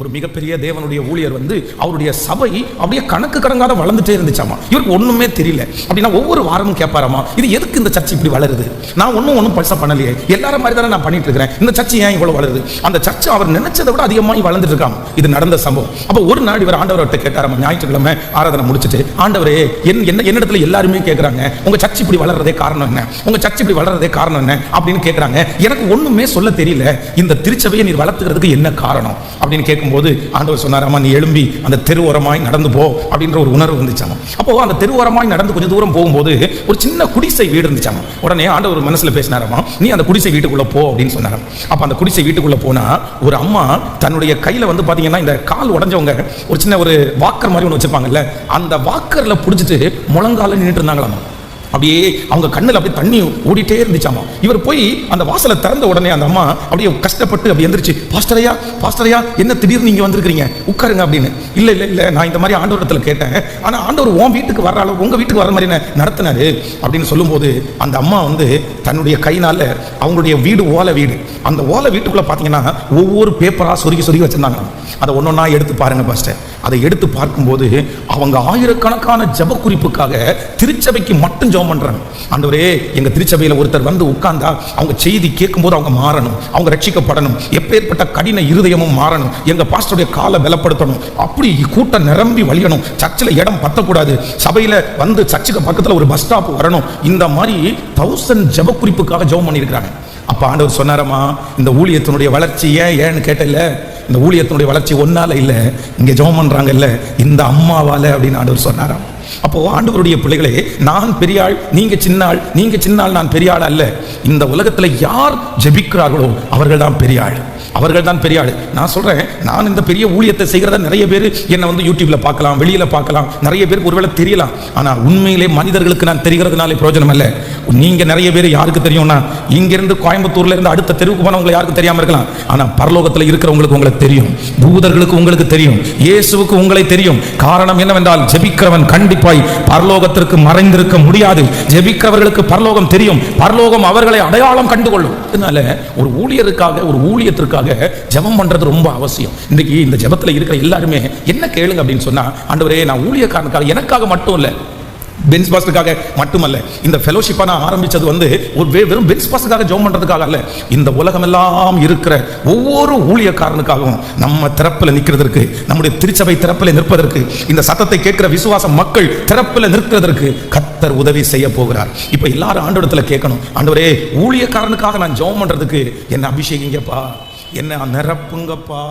ஒரு மிகப்பெரிய தேவனுடைய ஊழியர் வந்து அவருடைய சபை அப்படியே கணக்கு கடங்காத வளர்ந்துட்டே இருந்துச்சாமா? இவருக்கு ஒன்றுமே தெரியல. அப்படின்னா ஒவ்வொரு வாரமும் கேட்பாராமா? இது எதுக்கு இந்த சர்ச்சை இப்படி வளருது? நான் ஒன்றும் ஒன்றும் பைசா பண்ணலையே. எல்லாரும் மாதிரி தானே நான் பண்ணிட்டு இருக்கிறேன். இந்த சர்ச்சை ஏன் இவ்வளோ வளருது? அந்த சர்ச்சை அவர் நினைச்சதை விட அதிகமாக வளர்ந்துட்டு இருக்காம். இது நடந்த சம்பவம். அப்போ ஒரு நாள் இவர் ஆண்டவர்கிட்ட கேட்டாராமா? ஞாயிற்றுக்கிழமை ஆராதனை முடிச்சுட்டு ஆண்டவரே என் என்ன என்னிடத்துல எல்லாருமே கேட்குறாங்க உங்க சர்ச்சை இப்படி வளர்றதே காரணம் என்ன? உங்க சர்ச்சை இப்படி வளர்றதே காரணம் என்ன? அப்படின்னு கேட்குறாங்க எனக்கு ஒன்றுமே சொல்ல தெரியல. இந்த திருச்சபையை நீர் வளர்த்துக்கிறதுக்கு என்ன காரணம்? அப்படின்னு கேட்கும்போது ஆண்டவர் சொன்னாராமா நீ எழும்பி அந்த தெருவோரமாய் நடந்து போ அப்படின்ற ஒரு உணர்வு வந்துச்சாமா? அப்போ அந்த தெருவோரமாய் நடந்து கொஞ்சம் தூரம் போகும்போது ஒரு சின்ன குடிசை வீடு இருந்துச்சாமா? உடனே ஆண்டவர் மனசுல பேசினாராமா நீ அந்த குடிசை வீட்டுக்குள்ள போ அப்படின்னு சொன்னாராம். அப்ப அந்த குடிசை வீட்டுக்குள்ள போனா ஒரு அம்மா தன்னுடைய கையில வந்து பாத்தீங்கன்னா இந்த கால் உடஞ்சவங்க ஒரு சின்ன ஒரு வாக்கர் மாதிரி ஒன்று வச்சிருப்பாங்கல்ல அந்த வாக்கர்ல பிடிச்சிட்டு முழங்கால நின்றுட்டு இருந்தாங்களாமா? அப்படியே அவங்க கண்ணில் அப்படியே தண்ணி ஓடிட்டே இருந்துச்சாமா. இவர் போய் அந்த வாசலை திறந்த உடனே அந்த அம்மா அப்படியே கஷ்டப்பட்டு அப்படி எந்திரிச்சு பாஸ்டரையா பாஸ்டரையா என்ன திடீர்னு நீங்கள் வந்திருக்கிறீங்க? உட்காருங்க அப்படின்னு. இல்லை இல்லை இல்லை நான் இந்த மாதிரி ஆண்டவரத்தில் கேட்டேன். ஆனால் ஆண்டவர் உன் வீட்டுக்கு வர அளவு உங்கள் வீட்டுக்கு வர மாதிரி என்ன நடத்தினாரு? அப்படின்னு சொல்லும்போது அந்த அம்மா வந்து தன்னுடைய கைனால அவங்களுடைய வீடு ஓலை வீடு. அந்த ஓலை வீட்டுக்குள்ளே பார்த்தீங்கன்னா ஒவ்வொரு பேப்பராக சொருகி சொருகி வச்சிருந்தாங்க அதை ஒன்று ஒன்றா எடுத்து பாருங்க பாஸ்டர். அதை எடுத்து பார்க்கும்போது அவங்க ஆயிரக்கணக்கான ஜப குறிப்புக்காக திருச்சபைக்கு மட்டும் ஜெபம் பண்ணுறாங்க ஆண்டவரே எங்கள் திருச்சபையில் ஒருத்தர் வந்து உட்கார்ந்தா அவங்க செய்தி கேட்கும்போது அவங்க மாறணும். அவங்க ரட்சிக்கப்படணும். எப்பேற்பட்ட கடின இருதயமும் மாறணும். எங்கள் பாஸ்டருடைய காலை பலப்படுத்தணும். அப்படி கூட்டம் நிரம்பி வழியணும். சர்ச்சில் இடம் பத்தக்கூடாது. சபையில் வந்து சர்ச்சுக்கு பக்கத்தில் ஒரு பஸ் ஸ்டாப் வரணும். இந்த மாதிரி தௌசண்ட் ஜப குறிப்புக்காக ஜெபம் பண்ணியிருக்கிறாங்க. அப்போ ஆண்டவர் சொன்னாரம்மா இந்த ஊழியத்தினுடைய வளர்ச்சி ஏன் ஏன்னு கேட்டல இந்த ஊழியத்தினுடைய வளர்ச்சி ஒன்னால இல்லை இங்கே ஜெபம் பண்றாங்கல்ல இந்த அம்மாவால அப்படின்னு ஆண்டவர் சொன்னாராம். அப்போ ஆண்டவருடைய பிள்ளைகளே நான் பெரியாள் நீங்கள் நீங்க நீங்கள் சின்னாள் நீங்க நான் பெரியாள் அல்ல. இந்த உலகத்துல யார் ஜெபிக்கிறார்களோ அவர்கள் தான் பெரியாள். அவர்கள் தான் பெரிய ஆள். நான் சொல்கிறேன் நான் இந்த பெரிய ஊழியத்தை செய்கிறத நிறைய பேர் என்னை வந்து யூடியூப்ல பார்க்கலாம் வெளியில் பார்க்கலாம் நிறைய பேருக்கு ஒருவேளை தெரியலாம். ஆனால் உண்மையிலே மனிதர்களுக்கு நான் தெரிகிறதுனாலே பிரயோஜனம் அல்ல நீங்கள் நிறைய பேர் யாருக்கு தெரியும்னா இங்க இருந்து கோயம்புத்தூர்ல இருந்து அடுத்த தெருவுக்கு போனவங்களை யாருக்கு தெரியாம இருக்கலாம். ஆனால் பரலோகத்தில் இருக்கிறவங்களுக்கு உங்களுக்கு தெரியும். பூதர்களுக்கு உங்களுக்கு தெரியும். இயேசுவுக்கு உங்களை தெரியும். காரணம் என்னவென்றால் ஜெபிக்கிறவன் கண்டிப்பாய் பரலோகத்திற்கு மறைந்திருக்க முடியாது. ஜெபிக்கிறவர்களுக்கு பரலோகம் தெரியும். பரலோகம் அவர்களை அடையாளம் கண்டுகொள்ளும். அதனால ஒரு ஊழியருக்காக ஒரு ஊழியத்திற்காக ஜெபம் பண்றது ரொம்ப அவசியம். இன்னைக்கு இந்த ஜெபத்துல இருக்கிற எல்லாருமே என்ன கேளுங்க அப்படின்னு சொன்னா ஆண்டவரே நான் ஊழியக்காரனுக்காக எனக்காக மட்டும் இல்ல பென்ஸ் பாஸ்டுக்காக மட்டுமல்ல இந்த ஃபெலோஷிப்பை நான் ஆரம்பிச்சது வந்து ஒரு வெறும் பென்ஸ் பாஸ்டுக்காக ஜோம் பண்றதுக்காக அல்ல இந்த உலகம் எல்லாம் இருக்கிற ஒவ்வொரு ஊழியக்காரனுக்காகவும் நம்ம திறப்பில் நிற்கிறதற்கு நம்முடைய திருச்சபை திறப்பில் நிற்பதற்கு இந்த சத்தத்தை கேட்கிற விசுவாச மக்கள் திறப்பில் நிற்கிறதற்கு கத்தர் உதவி செய்ய போகிறார். இப்போ எல்லாரும் ஆண்டவரத்துல கேட்கணும் ஆண்டவரே ஊழியக்காரனுக்காக நான் ஜெபம் பண்றதுக்கு என்ன அபிஷேகிங்கப்பா? என்னை நிரப்புங்கப்பா.